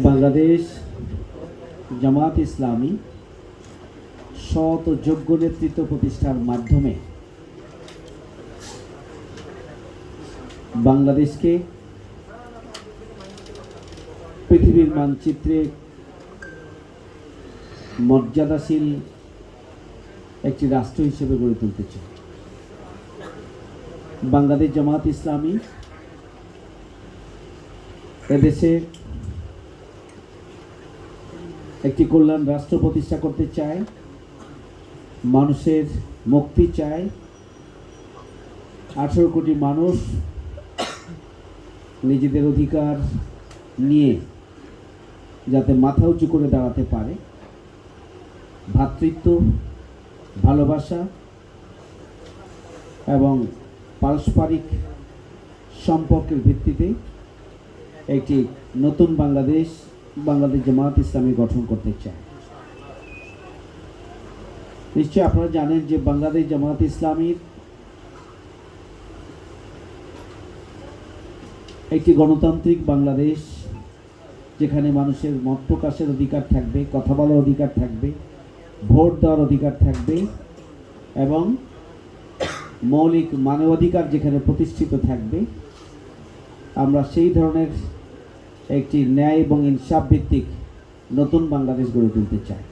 বাংলাদেশ জামাত ইসলামী সৎ ও যোগ্য নেতৃত্ব প্রতিষ্ঠার মাধ্যমে বাংলাদেশকে পৃথিবীর মানচিত্রে মর্যাদাশীল একটি রাষ্ট্র হিসেবে গড়ে তুলতে চায় বাংলাদেশ জামাত ইসলামী এদেশে একটি কল্যাণ রাষ্ট্র প্রতিষ্ঠা করতে চায়, মানুষের মুক্তি চায়। আঠেরো কোটি মানুষ নিজেদের অধিকার নিয়ে যাতে মাথা উঁচু করে দাঁড়াতে পারে। ভ্রাতৃত্ব ভালোবাসা এবং পারস্পরিক সম্পর্কের ভিত্তিতে একটি নতুন বাংলাদেশ বাংলাদেশ জামাত ইসলামী গঠন করতে চায়। নিশ্চয়ই আপনারা জানেন যে বাংলাদেশ জামাত ইসলামীর একটি গণতান্ত্রিক বাংলাদেশ, যেখানে মানুষের মত প্রকাশের অধিকার থাকবে, কথা বলার অধিকার থাকবে, ভোট দেওয়ার অধিকার থাকবে এবং মৌলিক মানবাধিকার যেখানে প্রতিষ্ঠিত থাকবে, আমরা সেই ধরনের একটি ন্যায় এবং ইনসাফ ভিত্তিক নতুন বাংলাদেশ গড়ে তুলতে চায়।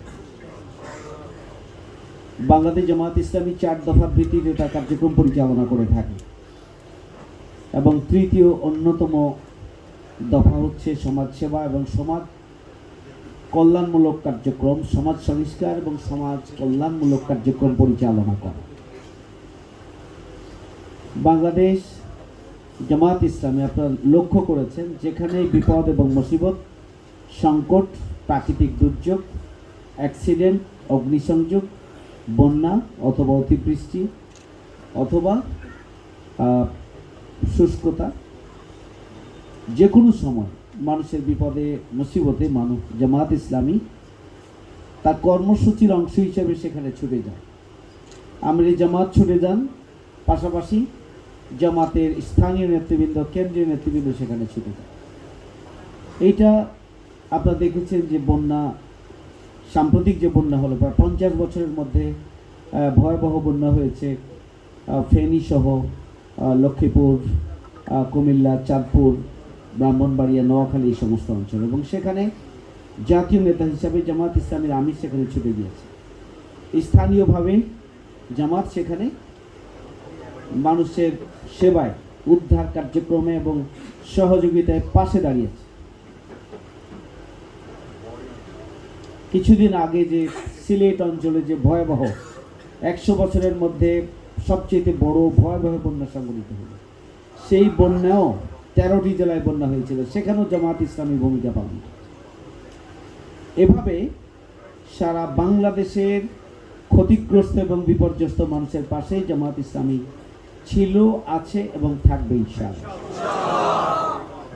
বাংলাদেশ জামাত ইসলামী চার দফার ভিত্তিতে তার কার্যক্রম পরিচালনা করে থাকে এবং তৃতীয় অন্যতম দফা হচ্ছে সমাজসেবা এবং সমাজ কল্যাণমূলক কার্যক্রম, সমাজ সংস্কার এবং সমাজ কল্যাণমূলক কার্যক্রম পরিচালনা করা। বাংলাদেশ জামাত ইসলামী আপনারা লক্ষ্য করেছেন যেখানে বিপদ এবং মুসিবত, সংকট, প্রাকৃতিক দুর্যোগ, অ্যাক্সিডেন্ট, অগ্নিসংযোগ, বন্যা অথবা অতিবৃষ্টি অথবা শুষ্কতা যে কোনো সময় মানুষের বিপদে, মুসিবতে মানুষ জামাত ইসলামী তার কর্মসূচির অংশ হিসেবে সেখানে ছুটে যায়। আমরি জামাত ছুটে যান, পাশাপাশি জামাতের স্থানীয় নেতৃবৃন্দ কেন্দ্রীয় নেতৃবৃন্দ সেখানে যায় এইটা আপনারা দেখেছেন যে বন্যা সাম্প্রতিক যে বন্যা হলো প্রায় পঞ্চাশ বছরের মধ্যে ভয়াবহ বন্যা হয়েছে আহ, ফেনী সহ লক্ষ্মীপুর কুমিল্লা চাঁদপুর ব্রাহ্মণবাড়িয়া নোয়াখালী এই সমস্ত অঞ্চল। এবং সেখানে জাতীয় নেতা হিসাবে জামাত ইসলামের আমির সেখানে ছুটে গিয়েছে। স্থানীয়ভাবে জামাত সেখানে মানুষের সেবায় উদ্ধার কার্যক্রমে এবং সহযোগিতায় পাশে দাঁড়িয়েছে। কিছুদিন আগে যে সিলেট অঞ্চলে যে ভয়াবহ একশো বছরের মধ্যে সবচেয়ে বড় ভয়াবহ বন্যা সংঘটিত হলো, সেই বন্যাও তেরোটি জেলায় বন্যা হয়েছিল, সেখানেও জামাত ইসলামী ভূমিকা পালন এভাবে সারা বাংলাদেশের ক্ষতিগ্রস্ত এবং বিপর্যস্ত মানুষের পাশে জামাত ইসলামী ছিল, আছে এবং থাকবে ইনশাল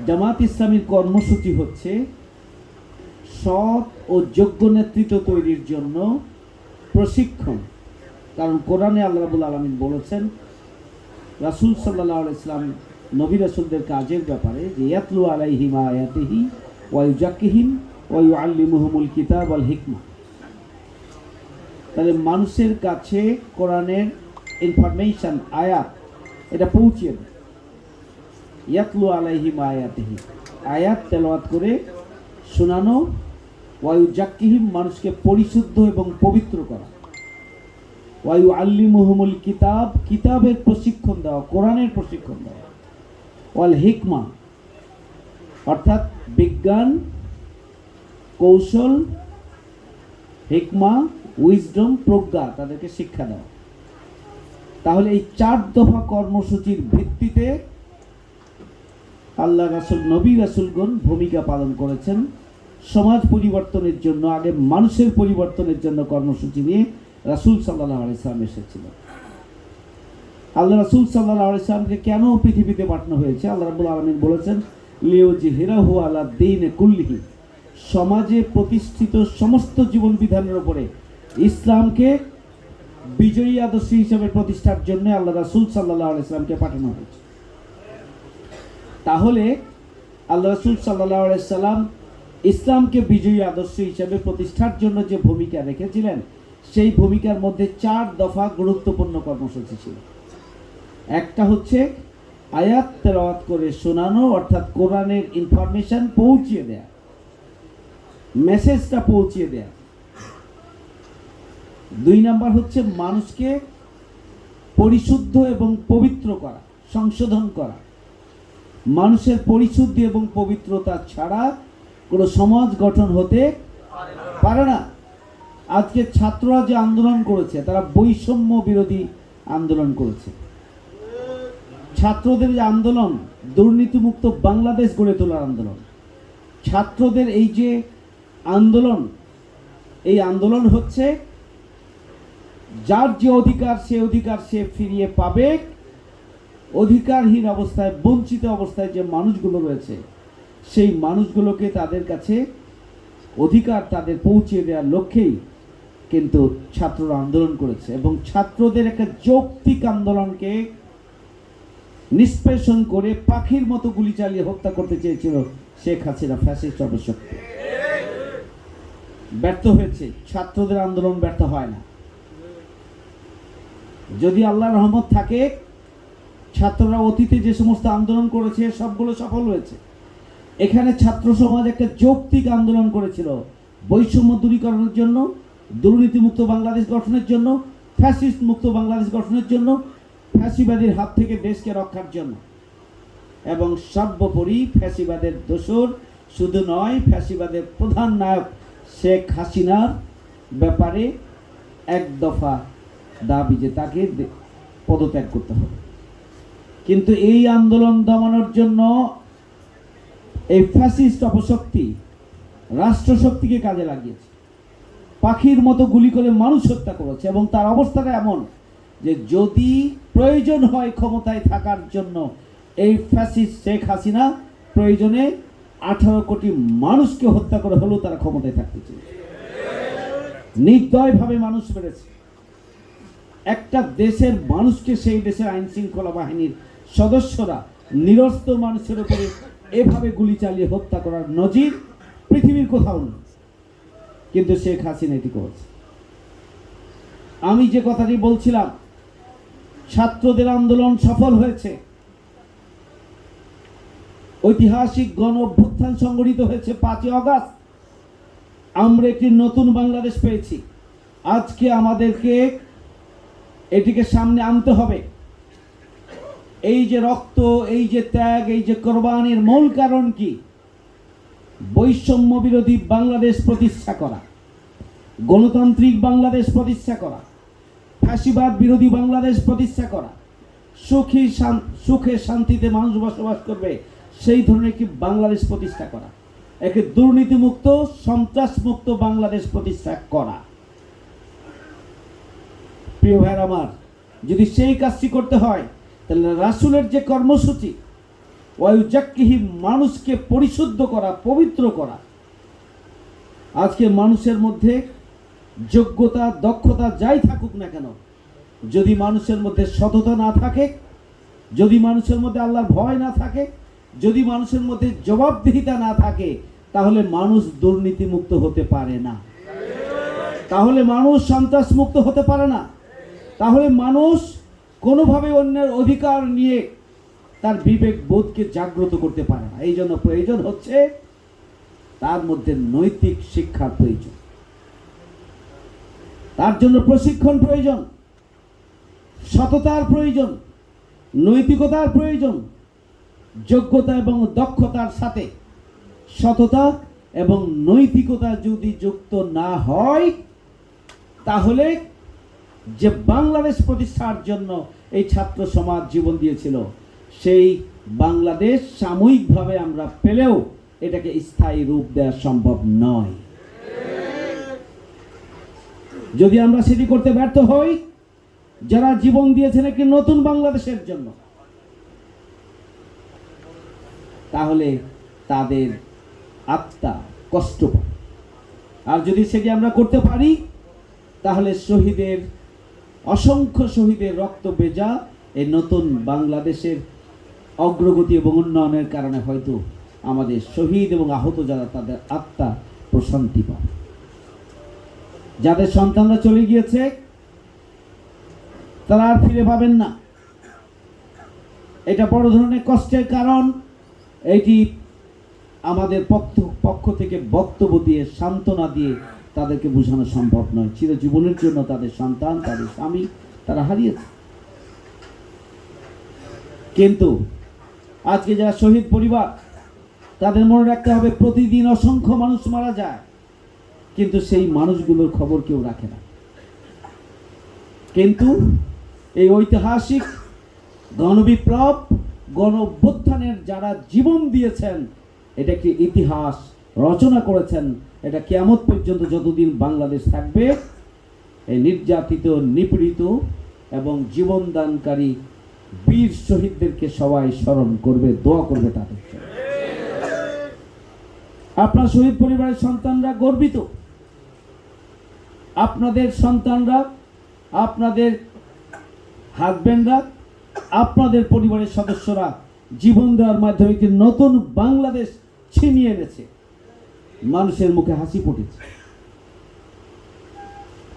জামাত ইসলামীর কর্মসূচি হচ্ছে সৎ ও যোগ্য নেতৃত্ব তৈরির জন্য প্রশিক্ষণ। কারণ কোরআনে আল্লাহ রাবুল আলমিন বলেছেন, রাসুল সাল্লাহ ইসলাম নবী রাসুলদের কাজের ব্যাপারে যে, ইয়াতলু আলাইহিম আয়াতিহি ওয়াইজাকিহিম ওয়াইউ আল্লিমুহমুল কিতাব আল হিকমা। তাহলে মানুষের কাছে কোরআনের ইনফরমেশন আয়াত এটা পৌঁছিয়ে ইয়াতলু আলাইহিম আয়াতিহি আয়াত তেলাওয়াত করে শোনানো ওয়ায়ু জাক্কিহিম মানুষকে পরিশুদ্ধ এবং পবিত্র করা ওয়ায়ু আল্লি মুহমুল কিতাব কিতাবের প্রশিক্ষণ দেওয়া কোরআনের প্রশিক্ষণ দেওয়া ওয়াল হিকমা অর্থাৎ বিজ্ঞান কৌশল হিকমা উইজডম প্রজ্ঞা তাদেরকে শিক্ষা দেওয়া। তাহলে এই চার দফা কর্মসূচির ভিত্তিতে আল্লাহ রাসুল, নবী রাসুলগণ ভূমিকা পালন করেছেন। সমাজ পরিবর্তনের জন্য, আগে মানুষের পরিবর্তনের জন্য কর্মসূচি নিয়ে রাসুল সাল্লাহ আলাইসলাম এসেছিলেন। আল্লাহ রাসুল সাল্লাহ আলাইসলামকে কেন পৃথিবীতে পাঠানো হয়েছে? আল্লাহ রাবুল আলমিন বলেছেন লিও জি হেরাহু আল্লাহ দিন কুল্লিহি। সমাজে প্রতিষ্ঠিত সমস্ত জীবন বিধানের উপরে ইসলামকে বিজয়ী আদর্শ হিসেবে প্রতিষ্ঠার জন্য আল্লাহ রাসুল সাল্লাহ আলাইসলামকে পাঠানো হয়েছে। তাহলে আল্লাহ রসুল সাল্লাহ সাল্লাম ইসলামকে বিজয়ী আদর্শ হিসেবে প্রতিষ্ঠার জন্য যে ভূমিকা রেখেছিলেন, সেই ভূমিকার মধ্যে চার দফা গুরুত্বপূর্ণ কর্মসূচি ছিল। একটা হচ্ছে আয়াত তেলাওয়াত করে শোনানো, অর্থাৎ কোরআনের ইনফরমেশন পৌঁছিয়ে দেয়া, মেসেজটা পৌঁছিয়ে দেয়া। দুই নাম্বার হচ্ছে মানুষকে পরিশুদ্ধ এবং পবিত্র করা, সংশোধন করা। মানুষের পরিশুদ্ধি এবং পবিত্রতা ছাড়া কোনো সমাজ গঠন হতে পারে না। আজকে ছাত্ররা যে আন্দোলন করেছে, তারা বৈষম্য বিরোধী আন্দোলন করেছে। ছাত্রদের যে আন্দোলন, দুর্নীতিমুক্ত বাংলাদেশ গড়ে তোলার আন্দোলন। ছাত্রদের এই যে আন্দোলন, এই আন্দোলন হচ্ছে যার যে অধিকার, সে অধিকার সে ফিরিয়ে পাবে। অধিকারহীন অবস্থায়, বঞ্চিত অবস্থায় যে মানুষগুলো রয়েছে, সেই মানুষগুলোকে তাদের কাছে অধিকার তাদের পৌঁছে দেওয়ার লক্ষ্যেই কিন্তু ছাত্ররা আন্দোলন করেছে এবং ছাত্রদের একটা যৌক্তিক আন্দোলনকে নিষ্পেষণ করে পাখির মতো গুলি চালিয়ে হত্যা করতে চেয়েছিল শেখ হাসিনা, ফ্যাসিস্ট অবশক্তি ব্যর্থ হয়েছে। ছাত্রদের আন্দোলন ব্যর্থ হয় না। যদি আল্লাহ রহমত থাকে, ছাত্ররা অতীতে যে সমস্ত আন্দোলন করেছে, সবগুলো সফল হয়েছে। এখানে ছাত্র সমাজ একটা যৌক্তিক আন্দোলন করেছিল, বৈষম্য দূরীকরণের জন্য, দুর্নীতিমুক্ত বাংলাদেশ গঠনের জন্য ফ্যাসিস্ট মুক্ত বাংলাদেশ গঠনের জন্য, ফ্যাসিবাদীর হাত থেকে দেশকে রক্ষার জন্য। এবং সর্বোপরি ফ্যাসিবাদের দোসর শুধু নয়, ফ্যাসিবাদের প্রধান নায়ক শেখ হাসিনার ব্যাপারে এক দফা দাবি যে তাকে পদত্যাগ করতে হবে। কিন্তু এই আন্দোলন দমানোর জন্য এই ফ্যাসিস্ট অপশক্তি রাষ্ট্রশক্তিকে কাজে লাগিয়েছে। পাখির মতো গুলি করে মানুষ হত্যা করেছে এবং তার অবস্থাটা এমন যে যদি প্রয়োজন হয় ক্ষমতায় থাকার জন্য এই ফ্যাসিস্ট শেখ হাসিনা প্রয়োজনে আঠারো কোটি মানুষকে হত্যা করে হলেও তারা ক্ষমতায় থাকতে চেয়েছে। নির্দয়ভাবে মানুষ মেরেছে। একটা দেশের মানুষকে সেই দেশের আইন শৃঙ্খলা বাহিনীর সদস্যরা নিরস্ত মানুষের উপরে এভাবে গুলি চালিয়ে হত্যা করার নজির পৃথিবীর কোথাও নেই। কিন্তু শেখ হাসিনা এটি করেছে। আমি যে কথাটি বলছিলাম, ছাত্রদের আন্দোলন সফল হয়েছে। ঐতিহাসিক গণ অভ্যুত্থান সংগঠিত হয়েছে পাঁচই অগাস্ট আমরা একটি নতুন বাংলাদেশ পেয়েছি। আজকে আমাদেরকে এটিকে সামনে আনতে হবে। এই যে রক্ত, এই যে ত্যাগ, এই যে কোরবানির মূল কারণ কি? বৈষম্য বিরোধী বাংলাদেশ প্রতিষ্ঠা করা, গণতান্ত্রিক বাংলাদেশ প্রতিষ্ঠা করা, ফ্যাসিবাদ বিরোধী বাংলাদেশ প্রতিষ্ঠা করা, সুখী সুখে শান্তিতে মানুষ বসবাস করবে, সেই ধরনের একটি বাংলাদেশ প্রতিষ্ঠা করা? একে দুর্নীতিমুক্ত, সন্ত্রাসমুক্ত বাংলাদেশ প্রতিষ্ঠা করা। প্রিয় ভাইয়ের আমার, যদি সেই কাজটি করতে হয়, তাহলে রাসুলের যে কর্মসূচি ওয়াইজাক্কিহি মানুষকে পরিশুদ্ধ করা, পবিত্র করা, আজকে মানুষের মধ্যে যোগ্যতা, দক্ষতা যাই থাকুক না কেন, যদি মানুষের মধ্যে সততা না থাকে, যদি মানুষের মধ্যে আল্লাহর ভয় না থাকে, যদি মানুষের মধ্যে জবাবদিহিতা না থাকে, তাহলে মানুষ দুর্নীতিমুক্ত হতে পারে না। তাহলে মানুষ সন্ত্রাস মুক্ত হতে পারে না। তাহলে মানুষ কোনোভাবে অন্যের অধিকার নিয়ে তার বিবেক বোধকে জাগ্রত করতে পারে না। এই জন্য প্রয়োজন হচ্ছে তার মধ্যে নৈতিক শিক্ষার প্রয়োজন। তার জন্য প্রশিক্ষণ প্রয়োজন, সততার প্রয়োজন, নৈতিকতার প্রয়োজন, যোগ্যতা এবং দক্ষতার সাথে সততা এবং নৈতিকতা যদি যুক্ত না হয়, তাহলে যে বাংলাদেশ প্রতিষ্ঠার জন্য এই ছাত্র সমাজ জীবন দিয়েছিল, সেই বাংলাদেশ সাময়িকভাবে আমরা পেলেও এটাকে স্থায়ী রূপ দেওয়া সম্ভব নয়। যদি আমরা সেটি করতে ব্যর্থ হই, যারা জীবন দিয়েছেন একটি নতুন বাংলাদেশের জন্য, তাহলে তাদের আত্মা কষ্ট আর যদি সেটি আমরা করতে পারি, তাহলে শহীদের অসংখ্য শহীদের রক্ত বেজা এই নতুন বাংলাদেশের অগ্রগতি এবং উন্নয়নের কারণে হয়তো আমাদের শহীদ এবং আহত যারা, তাদের আত্মা প্রশান্তি পায়। যাদের সন্তানরা চলে গিয়েছে, তারা আর ফিরে পাবেন না। এটা বড় ধরনের কষ্টের কারণ। এটি আমাদের পক্ষ পক্ষ থেকে বক্তব্য দিয়ে সান্ত্বনা দিয়ে তাদেরকে বোঝানো সম্ভব নয়। চিরজীবনের জন্য তাদের সন্তান, তাদের স্বামী, তারা হারিয়েছে। কিন্তু আজকে যারা শহীদ পরিবার, তাদের মনে রাখতে হবে, প্রতিদিন অসংখ্য মানুষ মারা যায়, কিন্তু সেই মানুষগুলোর খবর কেউ রাখে না। কিন্তু এই ঐতিহাসিক গণবিপ্লব গণ যারা জীবন দিয়েছেন এটা একটি ইতিহাস রচনা করেছেন এটা কেয়ামত পর্যন্ত যতদিন বাংলাদেশ থাকবে, এই নির্যাতিত, নিপীড়িত এবং জীবনদানকারী বীর শহীদদেরকে সবাই স্মরণ করবে, দোয়া করবে তাদের। আপনার শহীদ পরিবারের সন্তানরা গর্বিত আপনাদের সন্তানরা, আপনাদের হাজব্যান্ডরা আপনাদের পরিবারের সদস্যরা জীবন দেওয়ার মাধ্যমে নতুন বাংলাদেশ ছিনিয়ে এনেছে মানুষের মুখে হাসি ফুটেছে।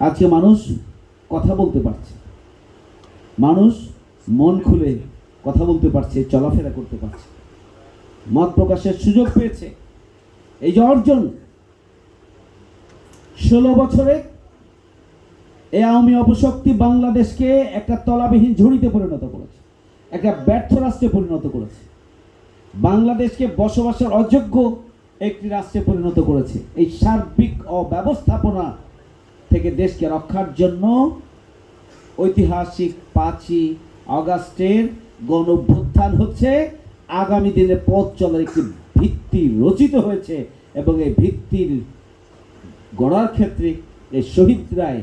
আজকে মানুষ কথা বলতে পারছে। মানুষ মন খুলে কথা বলতে পারছে, চলাফেরা করতে পারছে। মত প্রকাশের সুযোগ পেয়েছে। এই যে অর্জন, ষোলো বছরে এই আওয়ামী অপশক্তি বাংলাদেশকে একটা তলাবিহীন ঝুড়িতে পরিণত করেছে, একটা ব্যর্থ রাষ্ট্রে পরিণত করেছে। বাংলাদেশকে বসবাসের অযোগ্য একটি রাষ্ট্রে পরিণত করেছে। এই সার্বিক অব্যবস্থাপনা থেকে দেশকে রক্ষার জন্য ঐতিহাসিক পাঁচই অগাস্টের গণ অভ্যুত্থান হচ্ছে। আগামী দিনে পথ চলার একটি ভিত্তি রচিত হয়েছে এবং এই ভিত্তির গড়ার ক্ষেত্রে এই শহীদরায়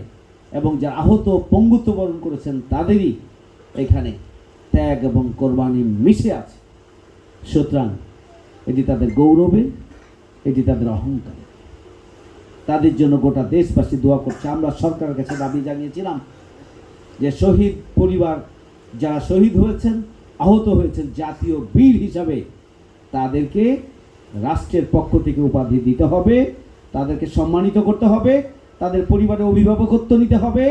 এবং যারা আহত পঙ্গুত্ব বরণ করেছেন তাদেরই এখানে ত্যাগ এবং কোরবানি মিশে আছে। সুতরাং এটি তাদের গৌরবে এটি তাদের অহংকার। তাদের জন্য গোটা দেশবাসী দোয়া করছে। আমরা সরকারের কাছে দাবি জানিয়েছিলাম যে শহীদ পরিবার যারা শহীদ হয়েছেন, আহত হয়েছেন, জাতীয় বীর হিসাবে তাদেরকে রাষ্ট্রের পক্ষ থেকে উপাধি দিতে হবে, তাদেরকে সম্মানিত করতে হবে, তাদের পরিবারে অভিভাবকত্ব নিতে হবে,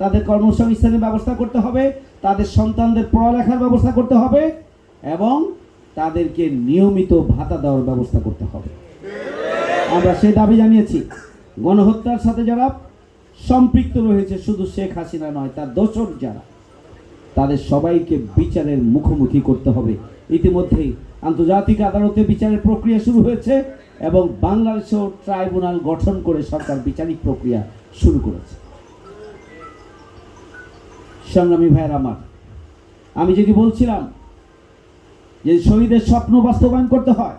তাদের কর্মসংস্থানের ব্যবস্থা করতে হবে, তাদের সন্তানদের পড়ালেখার ব্যবস্থা করতে হবে এবং তাদেরকে নিয়মিত ভাতা দেওয়ার ব্যবস্থা করতে হবে। আমরা সেই দাবি জানিয়েছি। গণহত্যার সাথে যারা সম্পৃক্ত রয়েছে, শুধু শেখ হাসিনা নয়, তার দোসর যারা, তাদের সবাইকে বিচারের মুখোমুখি করতে হবে। ইতিমধ্যেই আন্তর্জাতিক আদালতে বিচারের প্রক্রিয়া শুরু হয়েছে এবং বাংলাদেশেও ট্রাইব্যুনাল গঠন করে সরকার বিচারিক প্রক্রিয়া শুরু করেছে। সংগ্রামী ভাইয়ের আমার, আমি যদি বলছিলাম যে শহীদের স্বপ্ন বাস্তবায়ন করতে হয়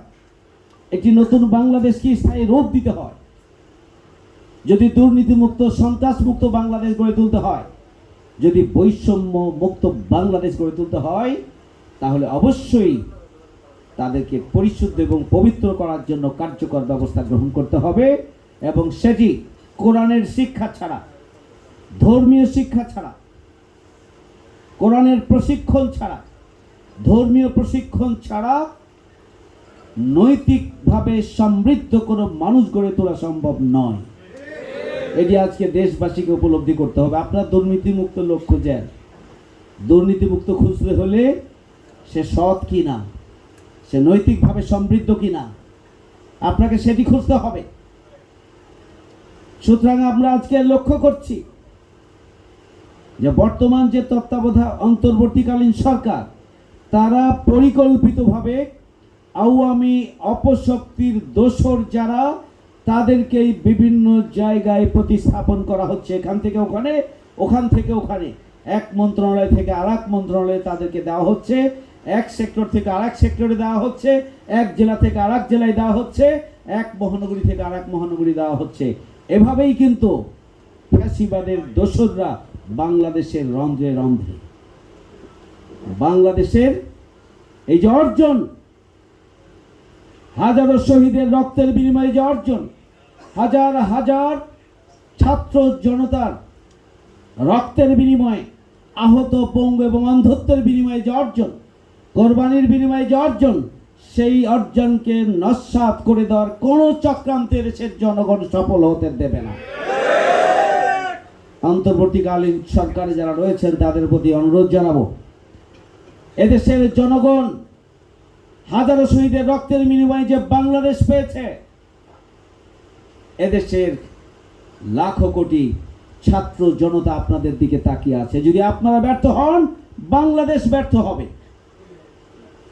একটি নতুন বাংলাদেশকে স্থায়ী রূপ দিতে হয়। যদি দুর্নীতিমুক্ত, সন্ত্রাসমুক্ত বাংলাদেশ গড়ে তুলতে হয়, যদি বৈষম্য মুক্ত বাংলাদেশ গড়ে তুলতে হয়, তাহলে অবশ্যই তাদেরকে পরিশুদ্ধ এবং পবিত্র করার জন্য কার্যকর ব্যবস্থা গ্রহণ করতে হবে এবং সেটি কোরআনের শিক্ষা ছাড়া, ধর্মীয় শিক্ষা ছাড়া, কোরআনের প্রশিক্ষণ ছাড়া, ধর্মীয় প্রশিক্ষণ ছাড়া নৈতিকভাবে সমৃদ্ধ কোনো মানুষ গড়ে তোলা সম্ভব নয়। এটি আজকে দেশবাসীকে উপলব্ধি করতে হবে। আপনার দুর্নীতিমুক্ত লোক খুঁজেন দুর্নীতিমুক্ত খুঁজতে হলে সে সৎ কি না সে নৈতিকভাবে সমৃদ্ধ কি না আপনাকে সেটি খুঁজতে হবে। সুতরাং আমরা আজকে লক্ষ্য করছি যে বর্তমান যে তত্ত্বাবধায়ক, অন্তর্বর্তীকালীন সরকার, তারা পরিকল্পিতভাবে আওয়ামী অপশক্তির দোসর যারা তাদেরকেই বিভিন্ন জায়গায় প্রতিস্থাপন করা হচ্ছে। এখান থেকে ওখানে, ওখান থেকে ওখানে। এক মন্ত্রণালয় থেকে আর এক মন্ত্রণালয়ে তাদেরকে দেওয়া হচ্ছে। এক সেক্টর থেকে আর এক সেক্টরে দেওয়া হচ্ছে। এক জেলা থেকে আর এক জেলায় দেওয়া হচ্ছে। এক মহানগরী থেকে আর এক মহানগরী দেওয়া হচ্ছে। এভাবেই কিন্তু ফ্যাসিবাদের দোসররা বাংলাদেশের রন্ধ্রে রন্ধ্রে। বাংলাদেশের এই যে অর্জন হাজারো শহীদের রক্তের বিনিময়ে যে অর্জন, হাজার হাজার ছাত্র জনতার রক্তের বিনিময়ে, আহত, পঙ্গু এবং অন্ধত্বের বিনিময়ে যে অর্জন, কোরবানির বিনিময়ে যে অর্জন, সেই অর্জনকে নস্বাত করে দেওয়ার কোনো চক্রান্তে দেশের জনগণ সফল হতে দেবে না। অন্তর্বর্তীকালীন সরকারে যারা রয়েছেন, তাদের প্রতি অনুরোধ জানাব, এদেশের জনগণ হাজারো শহীদের রক্তের বিনিময়ে যে বাংলাদেশ পেয়েছে, এদেশের লাখো কোটি ছাত্র জনতা আপনাদের দিকে তাকিয়ে আছে। যদি আপনারা ব্যর্থ হন, বাংলাদেশ ব্যর্থ হবে।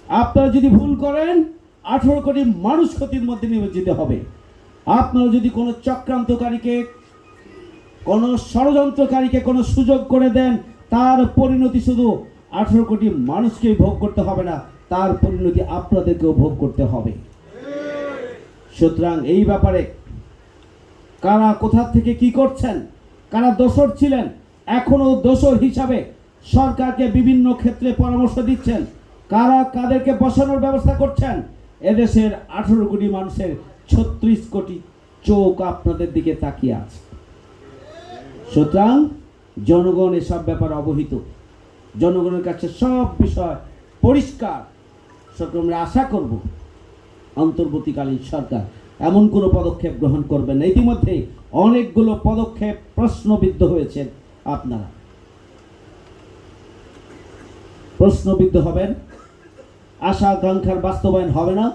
আপনারা যদি ভুল করেন, আঠারো কোটি মানুষ ক্ষতির মধ্যে নিয়োজিত হবে। আপনারা যদি কোনো চক্রান্তকারীকে, কোনো ষড়যন্ত্রকারীকে কোনো সুযোগ করে দেন, তার পরিণতি শুধু আঠারো কোটি মানুষকে ভোগ করতে হবে না, তার পরিণতি আপনাদেরকেও ভোগ করতে হবে। সুতরাং এই ব্যাপারে কারা কোথা থেকে কি করছেন, কারা দোষর ছিলেন, এখনও দোষর হিসাবে সরকারকে বিভিন্ন ক্ষেত্রে পরামর্শ দিচ্ছেন, কারা কাদেরকে বসানোর ব্যবস্থা করছেন, এদেশের আঠারো কোটি মানুষের ছত্রিশ কোটি চোখ আপনাদের দিকে তাকিয়ে আছে। সুতরাং জনগণ এসব ব্যাপারে অবহিত। জনগণের কাছে সব বিষয় পরিষ্কার। সুতরাং আমরা আশা করব, অন্তর্বর্তীকালীন সরকার এমন কোনো পদক্ষেপ গ্রহণ করবেন না। ইতিমধ্যে অনেকগুলো পদক্ষেপ প্রশ্নবিদ্ধ হয়েছেন আপনারা। প্রশ্নবিদ্ধ হবেন, আশা আকাঙ্ক্ষার বাস্তবায়ন হবে না।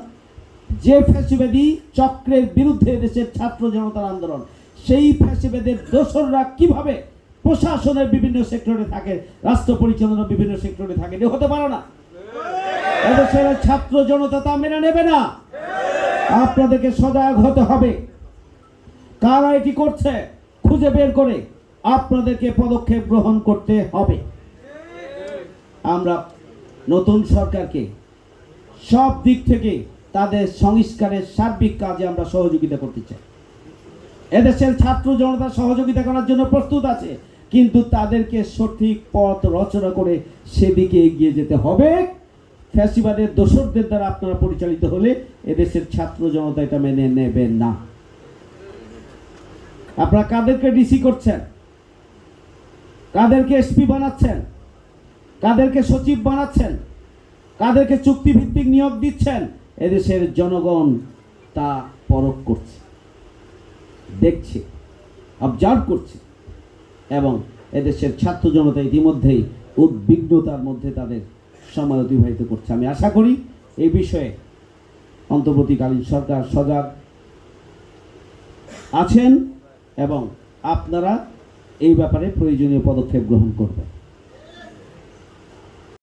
যে ফ্যাসিবাদী চক্রের বিরুদ্ধে দেশের ছাত্র জনতার আন্দোলন, সেই ফ্যাসিবাদের দোসররা কীভাবে প্রশাসনের বিভিন্ন সেক্টরে থাকে, রাষ্ট্র পরিচালনার বিভিন্ন সেক্টরে থাকে এটা হতে পারে না। এদেশের ছাত্র জনতা তা মেনে নেবে না। আপনাদেরকে সজাগ হতে হবে। কারা এটি করছে, খুঁজে বের করে আপনাদেরকে পদক্ষেপ গ্রহণ করতে হবে। আমরা নতুন সরকারকে সব দিক থেকে তাদের সংস্কারের সার্বিক কাজে আমরা সহযোগিতা করতে চাই। এদেশের ছাত্র জনতা সহযোগিতা করার জন্য প্রস্তুত আছে। কিন্তু তাদেরকে সঠিক পথ রচনা করে সেদিকে এগিয়ে যেতে হবে। ফ্যাসিবাদের দোসরদের দ্বারা আপনারা পরিচালিত হলে এদেশের ছাত্র জনতা এটা মেনে নেবেন না। আপনারা কাদেরকে ডিসি করছেন? কাদেরকে এসপি বানাচ্ছেন? কাদেরকে সচিব বানাচ্ছেন? কাদেরকে চুক্তিভিত্তিক নিয়োগ দিচ্ছেন? এদেশের জনগণ তা পরখ করছে, দেখছে অবজার্ভ করছে। এবং এদেশের ছাত্র জনতা ইতিমধ্যেই উদ্বিগ্নতার মধ্যে তাদের সময় অতিবাহিত করছে। আমি আশা করি এই বিষয়ে অন্তর্বর্তীকালীন সরকার সজাগ আছেন এবং আপনারা এই ব্যাপারে প্রয়োজনীয় পদক্ষেপ গ্রহণ করবেন।